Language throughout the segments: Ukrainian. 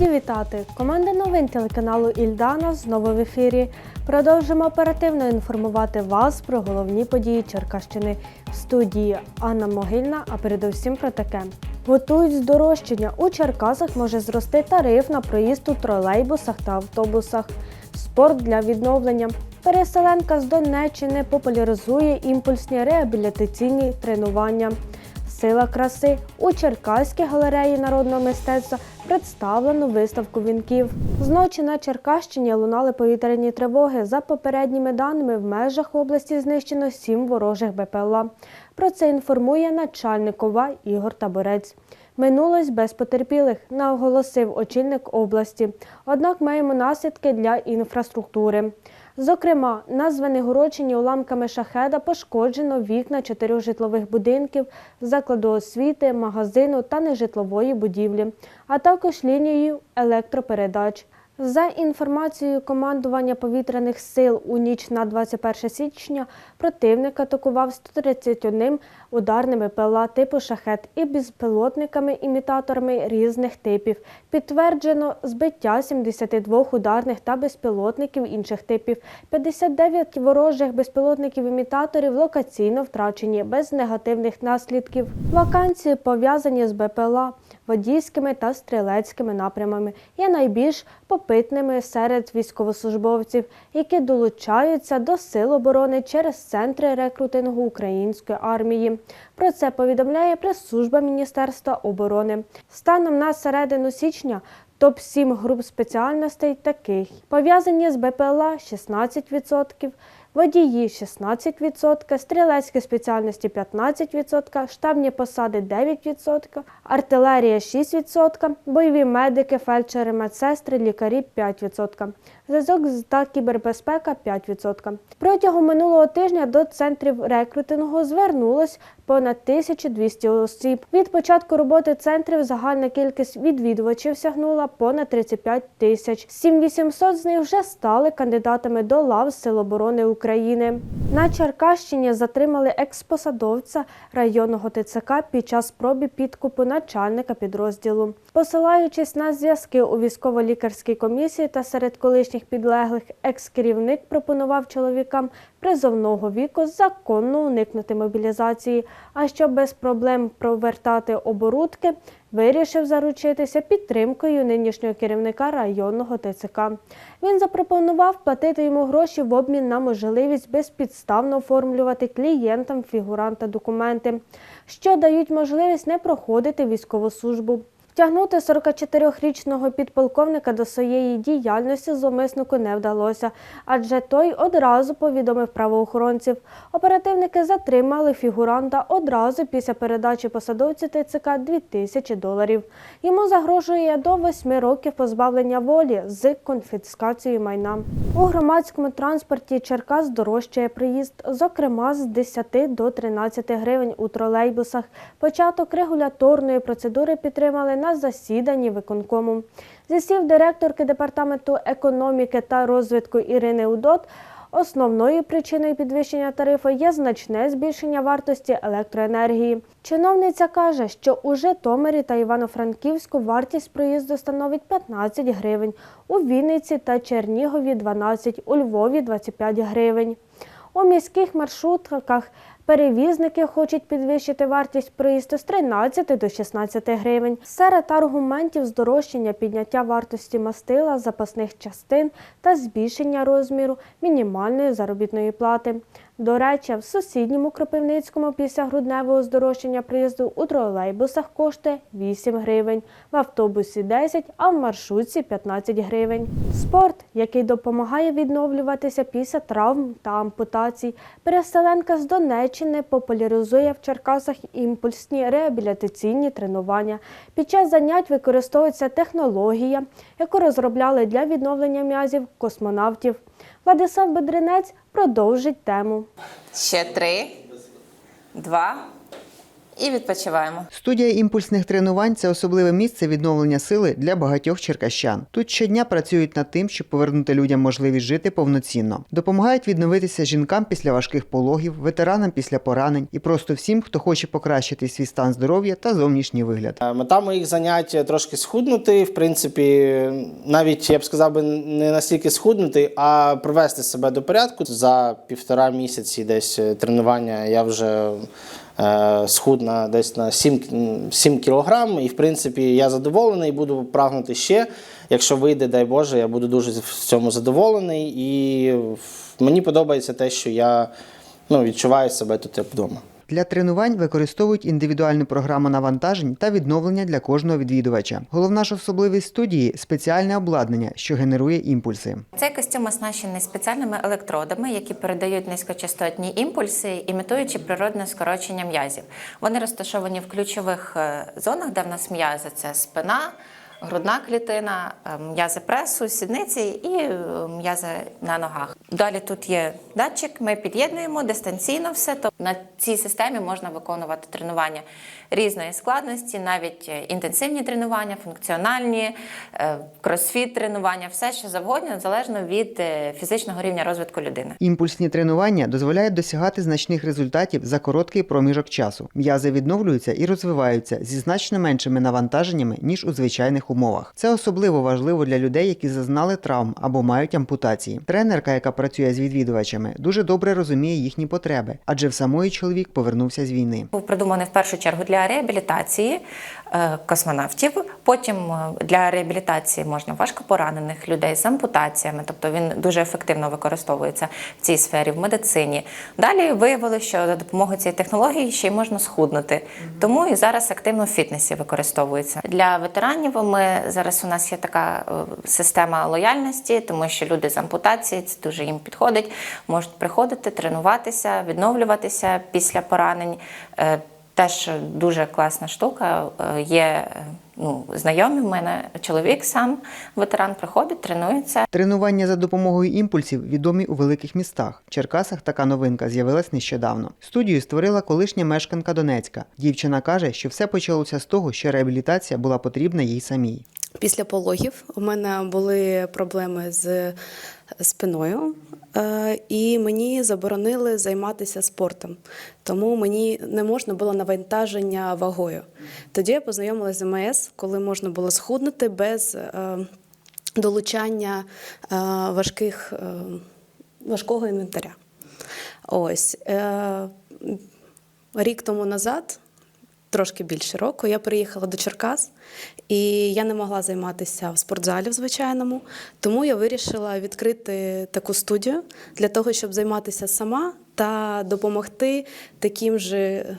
Раді вітати! Команда новин телеканалу Ільдана знову в ефірі. Продовжимо оперативно інформувати вас про головні події Черкащини в студії Анна Могильна, а передусім про таке. Готують здорожчання. У Черкасах може зрости тариф на проїзд у тролейбусах та автобусах. Спорт для відновлення. Переселенка з Донеччини популяризує імпульсні реабілітаційні тренування. Сила краси у Черкаській галереї народного мистецтва представлено виставку вінків. Зночі на Черкащині лунали повітряні тривоги. За попередніми даними, в межах області знищено сім ворожих БПЛА. Про це інформує начальник ОВА Ігор Таборець. Минулось без потерпілих, наголосив очільник області. Однак маємо наслідки для інфраструктури. Зокрема, на Звенигородчині уламками шахеда пошкоджено вікна чотирьох житлових будинків, закладу освіти, магазину та нежитлової будівлі, а також лінію електропередач. За інформацією командування повітряних сил у ніч на 21 січня противник атакував 131 ударними ПЛА типу шахет і безпілотниками-імітаторами різних типів. Підтверджено збиття 72 ударних та безпілотників інших типів. 59 ворожих безпілотників-імітаторів локаційно втрачені без негативних наслідків. Вакансії пов'язані з БПЛА, водійськими та стрілецькими напрямами є найбільш попитними серед військовослужбовців, які долучаються до сил оборони через центри рекрутингу української армії. Про це повідомляє прес-служба Міністерства оборони. Станом на середину січня топ 7 груп спеціальностей таких: пов'язані з БПЛА 16%, водії 16%, стрілецькі спеціальності 15%, штабні посади 9%, артилерія 6%, бойові медики, фельдшери, медсестри, лікарі 5%, зв'язок та кібербезпека 5%. Протягом минулого тижня до центрів рекрутингу звернулось понад 1200 осіб. Від початку роботи центрів загальна кількість відвідувачів сягнула понад 35 тисяч. 7800 з них вже стали кандидатами до лав Сил оборони України. На Черкащині затримали експосадовця районного ТЦК під час спроби підкупу начальника підрозділу. Посилаючись на зв'язки у військово-лікарській комісії та серед колишніх підлеглих, екс-керівник пропонував чоловікам призовного віку законно уникнути мобілізації, а щоб без проблем провертати оборудки, вирішив заручитися підтримкою нинішнього керівника районного ТЦК. Він запропонував платити йому гроші в обмін на можливість безпідставно оформлювати клієнтам фігуранта документи, що дають можливість не проходити військову службу. Втягнути 44-річного підполковника до своєї діяльності зловмиснику не вдалося, адже той одразу повідомив правоохоронців. Оперативники затримали фігуранта одразу після передачі посадовцю ТЦК 2000 доларів. Йому загрожує до 8 років позбавлення волі з конфіскацією майна. У громадському транспорті Черкас дорожчає приїзд, зокрема з 10 до 13 гривень у тролейбусах. Початок регуляторної процедури підтримали на засіданні виконкому. Зі слів директорки департаменту економіки та розвитку Ірини Удот. Основною причиною підвищення тарифу є значне збільшення вартості електроенергії. Чиновниця каже, що у Житомирі та Івано-Франківську вартість проїзду становить 15 гривень, у Вінниці та Чернігові 12, у Львові 25 гривень. У міських маршрутках перевізники хочуть підвищити вартість проїзду з 13 до 16 гривень. Серед аргументів здорожчання підняття вартості мастила, запасних частин та збільшення розміру мінімальної заробітної плати. До речі, в сусідньому Кропивницькому після грудневого здорожчання приїзду у тролейбусах коштує 8 гривень, в автобусі 10, а в маршрутці 15 гривень. Спорт, який допомагає відновлюватися після травм та ампутацій. Переселенка з Донеччини популяризує в Черкасах імпульсні реабілітаційні тренування. Під час занять використовується технологія, яку розробляли для відновлення м'язів космонавтів. Владислав Бедренець продовжить тему. Ще три, два, і відпочиваємо. Студія імпульсних тренувань це особливе місце відновлення сили для багатьох черкащан. Тут щодня працюють над тим, щоб повернути людям можливість жити повноцінно. Допомагають відновитися жінкам після важких пологів, ветеранам після поранень і просто всім, хто хоче покращити свій стан здоров'я та зовнішній вигляд. Е, Мета моїх занять трошки схуднути. В принципі, навіть я б сказав би не настільки схуднути, а привести себе до порядку. За півтора місяці десь е, тренування я вже схуд на десь на 7, 7 кілограм. І в принципі я задоволений, буду прагнути ще. Якщо вийде, дай Боже, я буду дуже в цьому задоволений. І мені подобається те, що я ну, відчуваю себе тут як вдома. Для тренувань використовують індивідуальну програму навантажень та відновлення для кожного відвідувача. Головна ж особливість студії спеціальне обладнання, що генерує імпульси. Цей костюм оснащений спеціальними електродами, які передають низькочастотні імпульси, імітуючи природне скорочення м'язів. Вони розташовані в ключових е, зонах, де в нас м'язи це спина. Грудна клітина, е, м'язи пресу, сідниці і е, м'язи на ногах. Далі тут є датчик, ми під'єднуємо дистанційно все. Тобто на цій системі можна виконувати тренування різної складності, навіть е, інтенсивні тренування, функціональні, кросфіт тренування, все що завгодно, залежно від фізичного рівня розвитку людини. Імпульсні тренування дозволяють досягати значних результатів за короткий проміжок часу. М'язи відновлюються і розвиваються зі значно меншими навантаженнями ніж у звичайних умовах. Це особливо важливо для людей, які зазнали травм або мають ампутації. Тренерка, яка працює з відвідувачами, дуже добре розуміє їхні потреби, адже в самої чоловік повернувся з війни. Був придуманий в першу чергу для реабілітації космонавтів. Потім е, для реабілітації можна важкопоранених людей з ампутаціями, тобто він дуже ефективно використовується в цій сфері в медицині. Далі виявили, що за допомогою цієї технології ще й можна схуднути. Тому і зараз активно в фітнесі використовується. Для ветеранів ми зараз у нас є така е, система лояльності, тому що люди з ампутації це дуже їм підходить, можуть приходити, тренуватися, відновлюватися після поранень. Теж дуже класна штука. Е, Є ну, знайомі в мене чоловік сам ветеран приходить, тренується. Тренування за допомогою імпульсів відомі у великих містах. В Черкасах така новинка з'явилась нещодавно. Студію створила колишня мешканка Донецька. Дівчина каже, що все почалося з того, що реабілітація була потрібна їй самій. Після пологів у мене були проблеми з спиною, е, і мені заборонили займатися спортом, тому мені не можна було навантаження вагою. Тоді я познайомилася з МС, коли можна було схуднути без е, долучання е, важких, е, важкого інвентаря. Ось е, рік тому назад трошки більше року, я приїхала до Черкас, і я не могла займатися в спортзалі в звичайному. Тому я вирішила відкрити таку студію для того, щоб займатися сама та допомогти таким же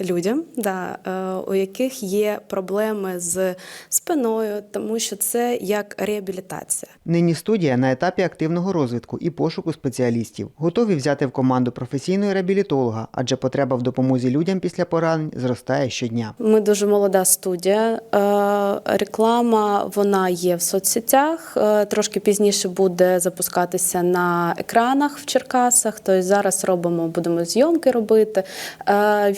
людям, да, е, у яких є проблеми з спиною, тому що це як реабілітація. Нині студія на етапі активного розвитку і пошуку спеціалістів. Готові взяти в команду професійного реабілітолога, адже потреба в допомозі людям після поранень зростає щодня. Ми дуже молода студія. Е, Реклама вона є в соцсетях. е, Трошки пізніше буде запускатися на екранах в Черкасах. Тобто зараз робимо, будемо зйомки робити. Е,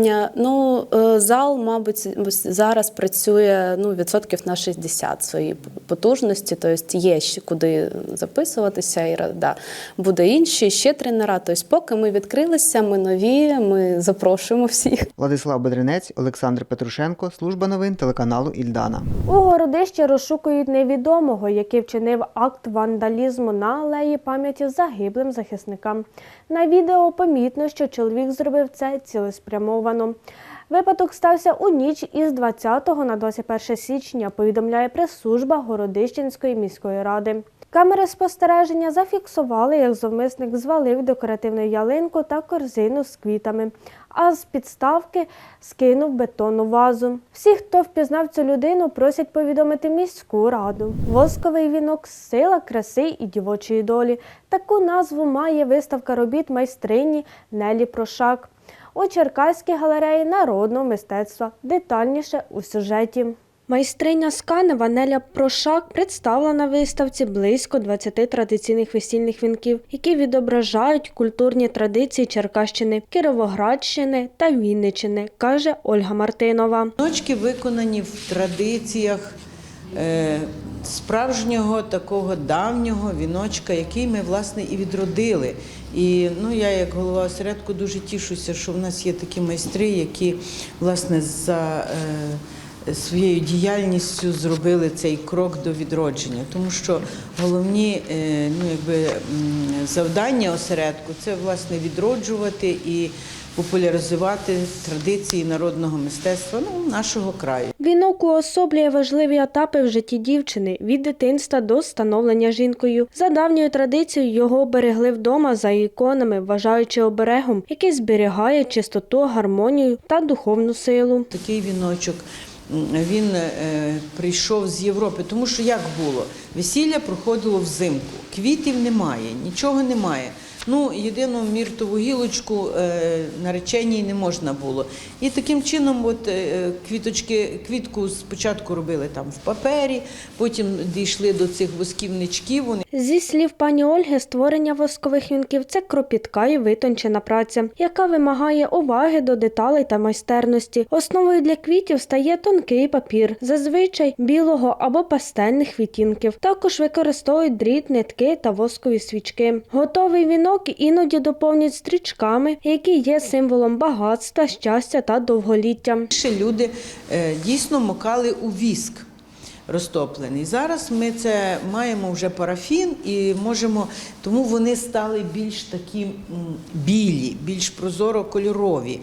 Відвідування. Ну, е, зал, мабуть, зараз працює ну, відсотків на 60 своїй потужності. Тобто є ще куди записуватися. І да, буде інші ще тренера. Тобто, поки ми відкрилися, ми нові, ми запрошуємо всіх. Владислав Бедренець, Олександр Петрушенко, служба новин телеканалу Ільдана. У городищі розшукують невідомого, який вчинив акт вандалізму на алеї пам'яті загиблим захисникам. На відео помітно, що чоловік зробив це цілеспрямовано. Випадок стався у ніч із 20 на 21 січня, повідомляє прес-служба Городищенської міської ради. Камери спостереження зафіксували, як зловмисник звалив декоративну ялинку та корзину з квітами, а з підставки скинув бетонну вазу. Всі, хто впізнав цю людину, просять повідомити міську раду. Восковий вінок сила краси і дівочої долі. Таку назву має виставка робіт майстрині Нелі Прошак у Черкаській галереї народного мистецтва. Детальніше у сюжеті. Майстриня з Канева Неля Прошак представила на виставці близько 20 традиційних весільних вінків, які відображають культурні традиції Черкащини, Кіровоградщини та Вінниччини, каже Ольга Мартинова. Віночки виконані в традиціях е, справжнього такого давнього віночка, який ми власне і відродили. І ну я як голова осередку дуже тішуся, що в нас є такі майстри, які власне за е, своєю діяльністю зробили цей крок до відродження, тому що головні е, ну, якби, завдання осередку це власне відроджувати і популяризувати традиції народного мистецтва ну, нашого краю. Вінок уособлює важливі етапи в житті дівчини від дитинства до становлення жінкою. За давньою традицією його берегли вдома за іконами, вважаючи оберегом, який зберігає чистоту, гармонію та духовну силу. Такий віночок він е, прийшов з Європи, тому що як було? Весілля проходило взимку, квітів немає, нічого немає. Ну, єдину міртову гілочку е, нареченій не можна було. І таким чином, от е, квіточки, квітку спочатку робили там в папері, потім дійшли до цих восківничків. Вони Зі слів пані Ольги, створення воскових вінків це кропітка і витончена праця, яка вимагає уваги до деталей та майстерності. Основою для квітів стає тонкий папір, зазвичай білого або пастельних відтінків. Також використовують дріт, нитки та воскові свічки. Готовий вінок іноді доповнюють стрічками, які є символом багатства, щастя та довголіття. Люди е, дійсно мокали у віск розтоплений. Зараз ми це маємо вже парафін і можемо, тому вони стали більш такі білі, більш прозоро-кольорові.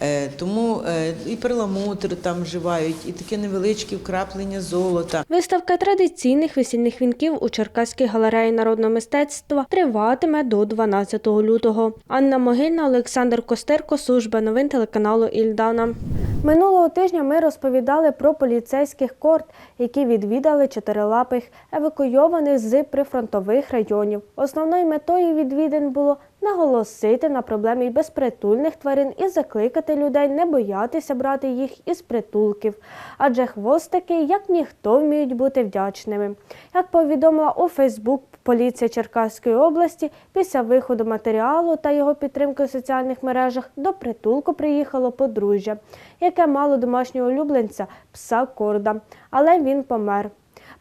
Е, Тому е, і перламутр там вживають, і таке невеличке вкраплення золота. Виставка традиційних весільних вінків у Черкаській галереї народного мистецтва триватиме до 12 лютого. Анна Могильна, Олександр Костерко, служба новин телеканалу Ільдана. Минулого тижня ми розповідали про поліцейських корт, які відвідали чотирилапих, евакуйованих з прифронтових районів. Основною метою відвідин було наголосити на проблемі безпритульних тварин і закликати людей не боятися брати їх із притулків, адже хвостики, як ніхто, вміють бути вдячними. Як повідомила у Фейсбук поліція Черкаської області, після виходу матеріалу та його підтримки у соціальних мережах до притулку приїхало подружжя, яке мало домашнього улюбленця пса Корда, але він помер.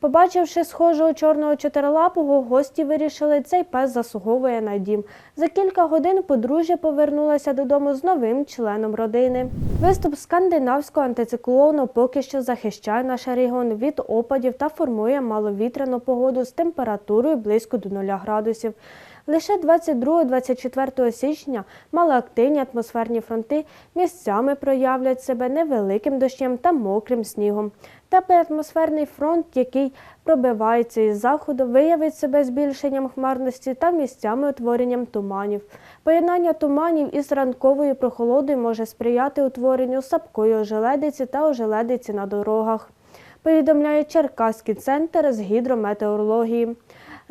Побачивши схожого чорного чотирилапого, гості вирішили, цей пес заслуговує на дім. За кілька годин подружжя повернулася додому з новим членом родини. Виступ скандинавського антициклону поки що захищає наш регіон від опадів та формує маловітряну погоду з температурою близько до 0 градусів. Лише 22-24 січня малоактивні атмосферні фронти місцями проявлять себе невеликим дощем та мокрим снігом. Теплий атмосферний фронт, який пробивається із заходу, виявить себе збільшенням хмарності та місцями утворенням туманів. Поєднання туманів із ранковою прохолодою може сприяти утворенню сапкої ожеледиці та ожеледиці на дорогах. Повідомляє Черкаський центр з гідрометеорології.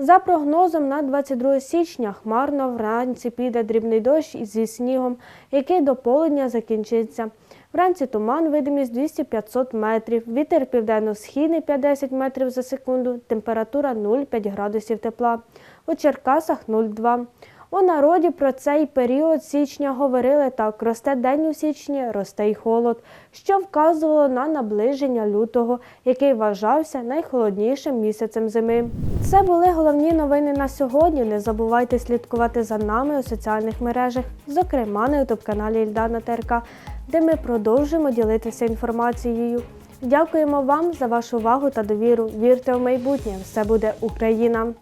За прогнозом на 22 січня хмарно вранці піде дрібний дощ зі снігом, який до полудня закінчиться. Вранці туман, видимість 200-500 метрів, вітер південно-східний 5-10 метрів за секунду, температура 0,5 градусів тепла. У Черкасах 0,2. У народі про цей період січня говорили так: росте день у січні, росте й холод, що вказувало на наближення лютого, який вважався найхолоднішим місяцем зими. Це були головні новини на сьогодні. Не забувайте слідкувати за нами у соціальних мережах, зокрема на ютуб каналі Ільдана ТРК, де ми продовжуємо ділитися інформацією. Дякуємо вам за вашу увагу та довіру. Вірте в майбутнє. Все буде Україна!